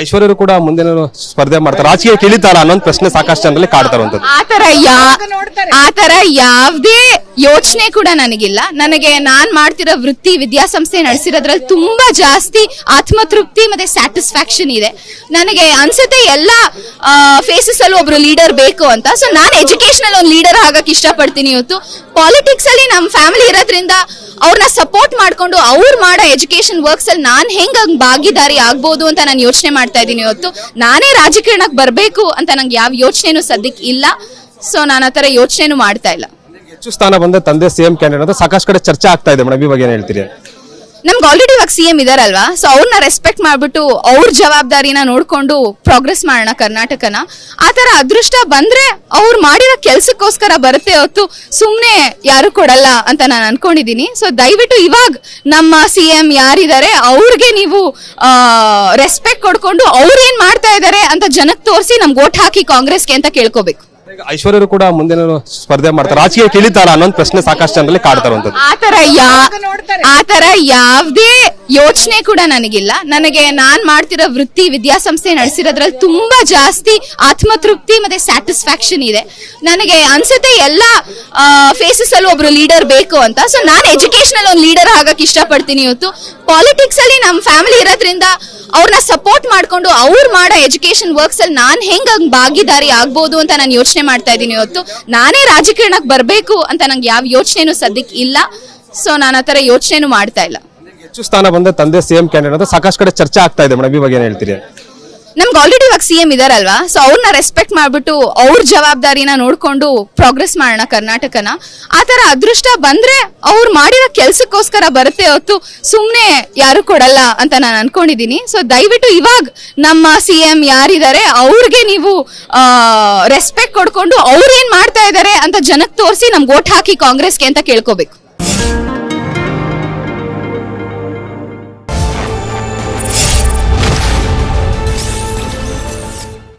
ಐಶ್ವರ್ಯರು ಕೂಡ ಮುಂದಿನ ಸ್ಪರ್ಧೆ ಮಾಡ್ತಾರೆ. ರಾಜಕೀಯ ತಿಳಿತಾರ ಅನ್ನೊಂದು ಪ್ರಶ್ನೆ ಸಾಕಷ್ಟು ಜನರಲ್ಲಿ ಕಾಡ್ತಾರಂತದ್ದು. ಆತರ ಯಾ ಆತರ ಯಾವ್ದೇ ಯೋಚನೆ ಕೂಡ ನನಗಿಲ್ಲ. ನನಗೆ ನಾನ್ ಮಾಡ್ತಿರೋ ವೃತ್ತಿ ವಿದ್ಯಾಸಂಸ್ಥೆ ನಡೆಸಿರೋದ್ರಲ್ಲಿ ತುಂಬಾ ಜಾಸ್ತಿ ಆತ್ಮತೃಪ್ತಿ ಮತ್ತೆ ಸ್ಯಾಟಿಸ್ಫ್ಯಾಕ್ಷನ್ ಇದೆ. ನನಗೆ ಅನ್ಸುತ್ತೆ ಎಲ್ಲ ಫೇಸಸ್ ಅಲ್ಲೂ ಒಬ್ರು ಲೀಡರ್ ಬೇಕು ಅಂತ. ಸೊ ನಾನು ಎಜುಕೇಶನ್ ಅಲ್ಲಿ ಒಂದು ಲೀಡರ್ ಆಗಕ್ ಇಷ್ಟಪಡ್ತೀನಿ ಇವತ್ತು. ಪಾಲಿಟಿಕ್ಸ್ ಅಲ್ಲಿ ನಮ್ಮ ಫ್ಯಾಮಿಲಿ ಇರೋದ್ರಿಂದ ಅವ್ರನ್ನ ಸಪೋರ್ಟ್ ಮಾಡ್ಕೊಂಡು ಅವ್ರು ಮಾಡೋ ಎಜುಕೇಶನ್ ವರ್ಕ್ಸ್ ಅಲ್ಲಿ ನಾನ್ ಹೆಂಗ್ ಹಂಗ್ ಭಾಗಿದಾರಿ ಆಗ್ಬೋದು ಅಂತ ನಾನು ಯೋಚನೆ ಮಾಡ್ತಾ ಇದ್ದೀನಿ ಇವತ್ತು. ನಾನೇ ರಾಜಕೀಯಕ್ಕೆ ಬರಬೇಕು ಅಂತ ನಂಗೆ ಯಾವ ಯೋಚನೆನೂ ಸದ್ಯಕ್ಕೆ ಇಲ್ಲ. ಸೊ ನಾನು ಆತರ ಯೋಚನೆನೂ ಮಾಡ್ತಾ ಇಲ್ಲ. ಹೆಚ್ಚು ಸ್ಥಾನ ಬಂದ ತಂದೆ ಸಿಎಂ ಕ್ಯಾಂಡಿಡೇಟ್ ಅಂತ ಸಾಕಷ್ಟು ಕಡೆ ಚರ್ಚೆ ಆಗ್ತಾ ಇದೆ ಮೇಡಮ್. ಈ ಬಗ್ಗೆ ಏನ್ ಹೇಳ್ತೀರಿ? ನಮ್ಗೆ ಆಲ್ರೆಡಿ ಇವಾಗ ಸಿ ಎಂ ಇದಾರಲ್ವಾ? ಸೊ ಅವ್ರನ್ನ ರೆಸ್ಪೆಕ್ಟ್ ಮಾಡ್ಬಿಟ್ಟು ಅವ್ರ ಜವಾಬ್ದಾರಿನ ನೋಡ್ಕೊಂಡು ಪ್ರೋಗ್ರೆಸ್ ಮಾಡೋಣ ಕರ್ನಾಟಕನ. ಆ ಥರ ಅದೃಷ್ಟ ಬಂದ್ರೆ ಅವ್ರು ಮಾಡಿರೋ ಕೆಲಸಕ್ಕೋಸ್ಕರ ಬರುತ್ತೆ ಹೊತ್ತು ಸುಮ್ಮನೆ ಯಾರು ಕೊಡಲ್ಲ ಅಂತ ನಾನು ಅನ್ಕೊಂಡಿದ್ದೀನಿ ಸೊ ದಯವಿಟ್ಟು ಇವಾಗ ನಮ್ಮ ಸಿ ಎಂ ಯಾರಿದ್ದಾರೆ ಅವ್ರಿಗೆ ನೀವು ರೆಸ್ಪೆಕ್ಟ್ ಕೊಡ್ಕೊಂಡು ಅವ್ರೇನ್ ಮಾಡ್ತಾ ಇದ್ದಾರೆ ಅಂತ ಜನಕ್ಕೆ ತೋರಿಸಿ ನಮ್ಗೆ ಓಟ್ ಹಾಕಿ ಕಾಂಗ್ರೆಸ್ಗೆ ಅಂತ ಕೇಳ್ಕೋಬೇಕು. ಐಶ್ವರ್ಯರು ಕೂಡ ಮುಂದಿನ ಸ್ಪರ್ಧೆ ಮಾಡ್ತಾರೆ. ರಾಜಕೀಯ ತಿಳಿತಾರ ಅನ್ನೊಂದು ಪ್ರಶ್ನೆ ಸಾಕಷ್ಟು ಜನರಲ್ಲಿ ಕಾಡ್ತಾರಂತದ್ದು ಆತರ ಯಾ ಆತರ ಯಾವ್ದೇ ಯೋಚನೆ ಕೂಡ ನನಗಿಲ್ಲ. ನನಗೆ ನಾನ್ ಮಾಡ್ತಿರೋ ವೃತ್ತಿ ವಿದ್ಯಾಸಂಸ್ಥೆ ನಡೆಸಿರೋದ್ರಲ್ಲಿ ತುಂಬಾ ಜಾಸ್ತಿ ಆತ್ಮತೃಪ್ತಿ ಮತ್ತೆ ಸ್ಯಾಟಿಸ್ಫ್ಯಾಕ್ಷನ್ ಇದೆ. ನನಗೆ ಅನ್ಸುತ್ತೆ ಎಲ್ಲ ಫೇಸಸ್ ಅಲ್ಲೂ ಒಬ್ರು ಲೀಡರ್ ಬೇಕು ಅಂತ. ಸೊ ನಾನು ಎಜುಕೇಶನ್ ಅಲ್ಲಿ ಒಂದು ಲೀಡರ್ ಆಗಕ್ ಇಷ್ಟಪಡ್ತೀನಿ ಇವತ್ತು. ಪಾಲಿಟಿಕ್ಸ್ ಅಲ್ಲಿ ನಮ್ಮ ಫ್ಯಾಮಿಲಿ ಇರೋದ್ರಿಂದ ಅವ್ರನ್ನ ಸಪೋರ್ಟ್ ಮಾಡ್ಕೊಂಡು ಅವ್ರು ಮಾಡೋ ಎಜುಕೇಶನ್ ವರ್ಕ್ಸ್ ಅಲ್ಲಿ ನಾನ್ ಹೆಂಗ್ ಭಾಗಿದಾರಿ ಆಗ್ಬೋದು ಅಂತ ನಾನು ಯೋಚನೆ ಮಾಡ್ತಾ ಇದ್ದೀನಿ ಇವತ್ತು. ನಾನೇ ರಾಜಕಾರಣಕ್ಕೆ ಬರಬೇಕು ಅಂತ ನಂಗೆ ಯಾವ ಯೋಚನೆನೂ ಸದ್ಯಕ್ಕೆ ಇಲ್ಲ. ಸೊ ನಾನು ಆತರ ಯೋಚನೆನೂ ಮಾಡ್ತಾ ಇಲ್ಲ. ಹೆಚ್ಚು ಸ್ಥಾನ ಬಂದ ತಂದೆ ಸಿಎಂ ಕ್ಯಾಂಡಿಡೇಟ್ ಅಂತ ಸಾಕಷ್ಟು ಕಡೆ ಚರ್ಚೆ ಆಗ್ತಾ ಇದೆ ಮೇಡಮ್. ಇವಾಗ ಏನ್ ಹೇಳ್ತೀರಿ? ನಮ್ಗೆ ಆಲ್ರೆಡಿ ಇವಾಗ ಸಿ ಎಂ ಇದಾರಲ್ವಾ? ಸೊ ಅವ್ರನ್ನ ರೆಸ್ಪೆಕ್ಟ್ ಮಾಡ್ಬಿಟ್ಟು ಅವ್ರ ಜವಾಬ್ದಾರಿನ ನೋಡ್ಕೊಂಡು ಪ್ರೋಗ್ರೆಸ್ ಮಾಡೋಣ ಕರ್ನಾಟಕನ. ಆ ಆತರ ಅದೃಷ್ಟ ಬಂದ್ರೆ ಅವ್ರು ಮಾಡಿರೋ ಕೆಲ್ಸಕ್ಕೋಸ್ಕರ ಬರುತ್ತೆ ಹೊತ್ತು ಸುಮ್ಮನೆ ಯಾರು ಕೊಡಲ್ಲ ಅಂತ ನಾನು ಅನ್ಕೊಂಡಿದೀನಿ. ಸೊ ದಯವಿಟ್ಟು ಇವಾಗ ನಮ್ಮ ಸಿ ಎಂ ಯಾರಿದ್ದಾರೆ ಅವ್ರಿಗೆ ನೀವು ರೆಸ್ಪೆಕ್ಟ್ ಕೊಡ್ಕೊಂಡು ಅವ್ರೇನ್ ಮಾಡ್ತಾ ಇದಾರೆ ಅಂತ ಜನಕ್ಕೆ ತೋರಿಸಿ ನಮ್ಗೆ ಓಟ್ ಹಾಕಿ ಕಾಂಗ್ರೆಸ್ಗೆ ಅಂತ ಕೇಳ್ಕೋಬೇಕು.